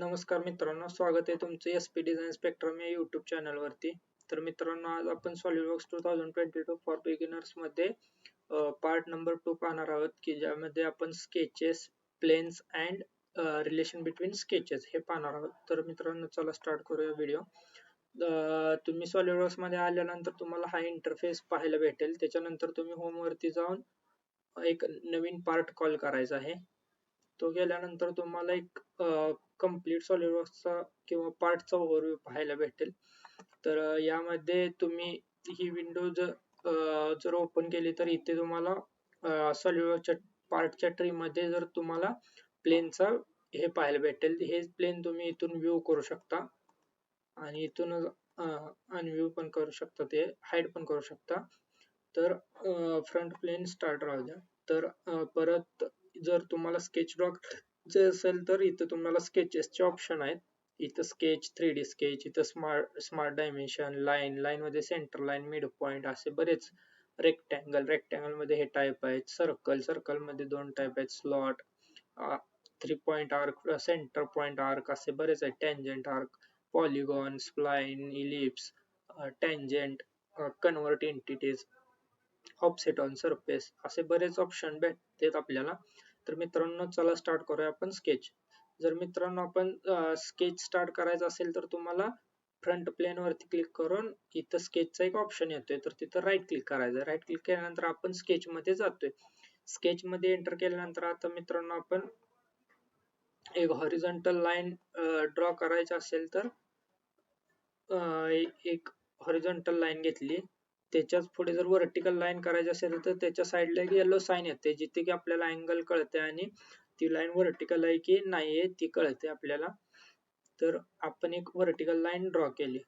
नमस्कार मित्रांनो स्वागत आहे तुमचं एस पी डिझाईन स्पेक्ट्रम या युट्यूब चॅनलवरती तर मित्रांनो आज आपण SolidWorks two thousand twenty two for बिगिनर्समध्ये part number two पाहणार आहोत की ज्यामध्ये आपण sketches planes and relation between sketches हे पाहणार आहोत. तर मित्रांनो चला स्टार्ट करूया व्हिडिओ तुम्ही सॉलिडवर्क्समध्ये आल्यानंतर तुम्हाला हा इंटरफेस पाहायला भेटेल. त्याच्यानंतर तुम्ही होम वरती जाऊन एक नवीन पार्ट कॉल करायचा आहे. तो गेल्यानंतर तुम्हाला एक कंप्लीट सॉलिडवर्क्सचा किंवा पार्टचा ओव्हरव्ह्यू पाहायला भेटेल. तर यामध्ये तुम्ही ही विंडो जर जर ओपन केली तर इथे तुम्हाला सॉलिडवर्कच्या पार्टच्या ट्री मध्ये जर तुम्हाला प्लेनचा हे पाहायला भेटेल. हे प्लेन तुम्ही इथून व्ह्यू करू शकता. आणि इथून अनव्ह्यू पण करू शकता. ते हाईड पण करू शकता. तर फ्रंट प्लेन स्टार्ट राहू द्या. तर परत जर तुम्हाला स्केच ड्रॉ जे असेल तर इथं तुम्हाला स्केचेसचे ऑप्शन आहेत. इथं स्केच थ्री डी स्केच इथं smart smart dimension line line मध्ये सेंटर लाईन मिड पॉइंट असे बरेच रेक्टँगल रेक्टँगलमध्ये हे टाईप आहेत. सर्कल सर्कलमध्ये दोन टाईप आहेत. Slot three point arc centre point arc असे बरेच आहेत. Tangent arc polygon spline ellipse tangent convert entities offset on surface असे बरेच ऑप्शन भेटतात आपल्याला. तर मित्रांनो चला स्टार्ट करूया आपण स्केच जर मित्रांनो आपण स्केच स्टार्ट करायचं असेल तर तुम्हाला फ्रंट प्लेन वरती क्लिक करून इथं स्केचचा एक ऑप्शन येतोय. तर तिथं राईट क्लिक करायचं. राईट क्लिक केल्यानंतर आपण स्केच मध्ये जातोय. स्केच मध्ये एंटर केल्यानंतर आता मित्रांनो आपण एक हॉरिझॉन्टल लाईन ड्रॉ करायचं असेल तर एक हॉरिझॉन्टल लाईन घेतली. त्याच्याच पुढे जर व्हर्टिकल लाईन करायची असेल तर त्याच्या साईडला एक येलो साईन येते. जिथे की आपल्याला अँगल कळते आणि ती लाईन व्हर्टिकल आहे की नाही ती कळते आपल्याला. तर आपण एक व्हर्टिकल लाईन ड्रॉ केली.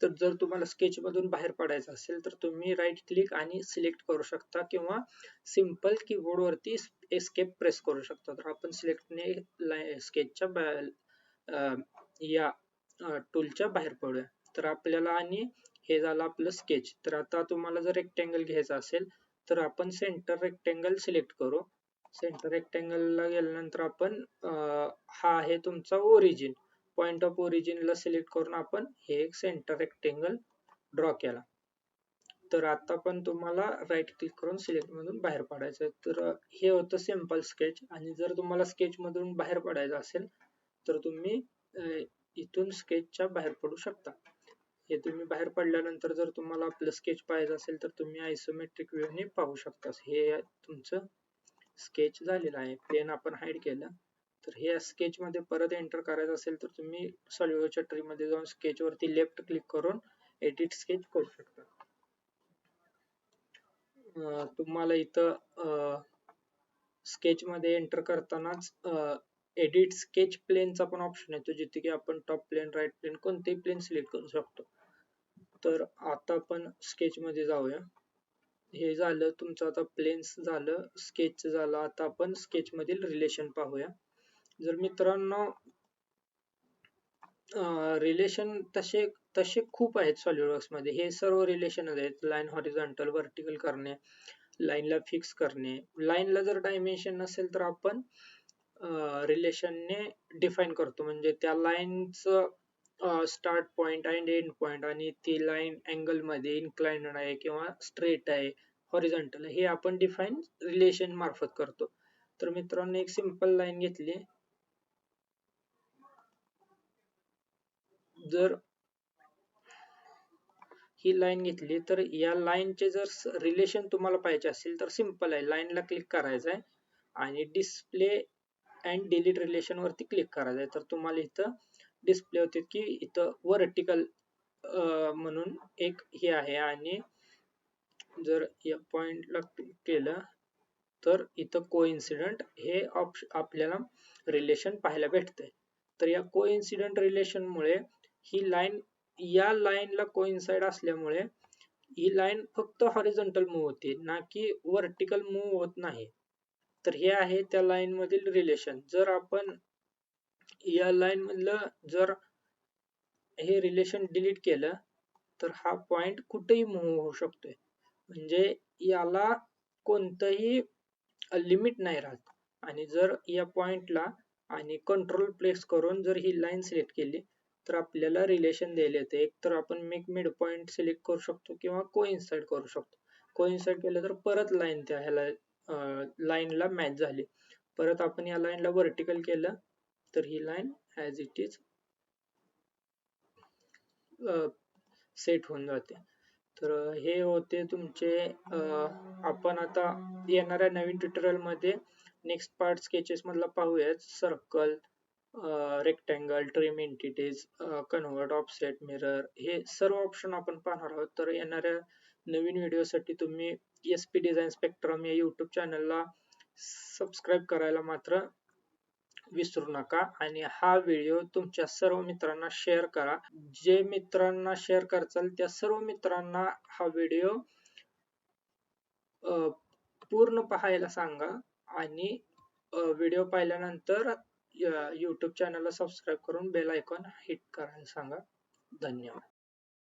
तर जर तुम्हाला स्केच मधून बाहेर पडायचं असेल तर तुम्ही राईट क्लिक आणि सिलेक्ट करू शकता किंवा सिंपल कीबोर्ड वरती एस्केप प्रेस करू शकता. तर आपण सिलेक्टने स्केचच्या या टूलच्या बाहेर पडूया. तर आपल्याला आणि हे झालं आपलं स्केच तर आता तुम्हाला जर रेक्टँगल घ्यायचा असेल तर आपण सेंटर रेक्टँगल सिलेक्ट करू. सेंटर रेक्टँगलला गेल्यानंतर आपण हा आहे तुमचा ओरिजिन पॉइंट ऑफ ओरिजिनला सिलेक्ट करून आपण हे एक सेंटर रेक्टँगल ड्रॉ केला. तर आता पण तुम्हाला राईट क्लिक करून सिलेक्ट मधून बाहेर पडायचं तर हे होतं सिंपल स्केच आणि जर तुम्हाला स्केच मधून बाहेर पडायचं असेल तर तुम्ही इथून स्केचच्या बाहेर पडू शकता. हे तुम्ही बाहेर पडल्यानंतर जर तुम्हाला आपलं स्केच पाहिजे असेल तर तुम्ही आयसोमेट्रिक व्ह्यूने पाहू शकता हे तुमचं स्केच झालेलं आहे. पेन आपण हाईड केलं. तर हे स्केच मध्ये परत एंटर करायचं असेल तर तुम्ही सॉलिडच्या ट्री मध्ये जाऊन स्केच वरती लेफ्ट क्लिक करून एडिट स्केच करू शकता. तुम्हाला इथं स्केच मध्ये एंटर करतानाच एडिट स्केच प्लेनचा पण ऑप्शन येतो. जिथे की आपण टॉप प्लेन राईट प्लेन कोणतेही प्लेन सिलेक्ट करू शकतो. तर आता आपण स्केच मध्ये जाऊया. हे झालं तुमचं आता प्लेन्स झालं स्केच झालं. आता आपण स्केच मधील रिलेशन पाहूया. जर मित्रांनो रिलेशन तसे तसे खूप आहेत सॉलिडवर्क्समध्ये. हे सर्व रिलेशन आहेत. लाईन हॉरिझॉन्टल व्हर्टिकल करणे लाईनला फिक्स करणे. लाईनला जर डायमेन्शन नसेल तर आपण रिलेशनने डिफाईन करतो. म्हणजे त्या लाईनचं start point and end point आणि ती लाईन अँगलमध्ये इन्क्लाइंड आहे किंवा स्ट्रेट आहे हॉरिझॉन्टल हे आपण डिफाईन रिलेशन मार्फत करतो. तर मित्रांनो एक सिंपल लाईन घेतली. जर ही लाईन घेतली तर या लाईनचे जर रिलेशन तुम्हाला पाहिजे असेल तर सिंपल आहे. लाईनला क्लिक करायचं आहे. आणि डिस्प्ले अँड डिलीट रिलेशन वरती क्लिक करायचं आहे. तर तुम्हाला इथं डिस्प्ले होते की इथं वर्टिकल म्हणून एक हे आहे आणि जर या पॉइंटला क्लिक केलं तर इथं कोइन्सिडंट हे आपल्याला रिलेशन पाहायला भेटतंय. तर या कोइन्सिडंट रिलेशन मुळे ही लाईन या लाईनला कोइन्साइड असल्यामुळे ही लाईन फक्त हॉरिझॉन्टल मूव्ह होते ना की वर्टिकल मूव्ह होत नाही. तर हे आहे त्या लाईन मधील रिलेशन जर आपण या लाईन मधलं जर हे रिलेशन डिलीट केलं तर हा पॉइंट कुठेही मूव्ह होऊ शकतोय. म्हणजे याला कोणतंही लिमिट नाही राहत. आणि जर या पॉइंटला आणि कंट्रोल प्लेस करून जर ही लाईन सिलेक्ट केली तर आपल्याला रिलेशन द्यायला येते. एक तर आपण मेक मिड पॉइंट सिलेक्ट करू शकतो किंवा कोइन्साइड करू शकतो. कोइन्साइड केलं तर परत लाईन त्या ह्याला लाईनला मॅच झाली. परत आपण या लाईनला व्हर्टिकल केलं तर ही line as it is set होऊन जाते. तर हे होते तुमचे आपण आता येणाऱ्या नवीन ट्युटोरियलमध्ये नेक्स्ट पार्ट स्केचेस मधला पाहूयात. Circle rectangle trim entities convert offset mirror हे सर्व ऑप्शन आपण पाहणार आहोत. तर येणाऱ्या नवीन व्हिडिओसाठी तुम्ही एस पी डिझाईन स्पेक्ट्रम या यूट्यूब चॅनलला सबस्क्राईब करायला मात्र विसरू नका. आणि हा व्हिडिओ तुमच्या सर्व मित्रांना शेअर करा. जे मित्रांना शेअर करचाल त्या सर्व मित्रांना हा व्हिडिओ पूर्ण पाहायला सांगा. आणि व्हिडिओ पाहिल्यानंतर यूट्यूब चॅनलला सबस्क्राईब करून बेल आयकॉन हिट करायला सांगा. धन्यवाद.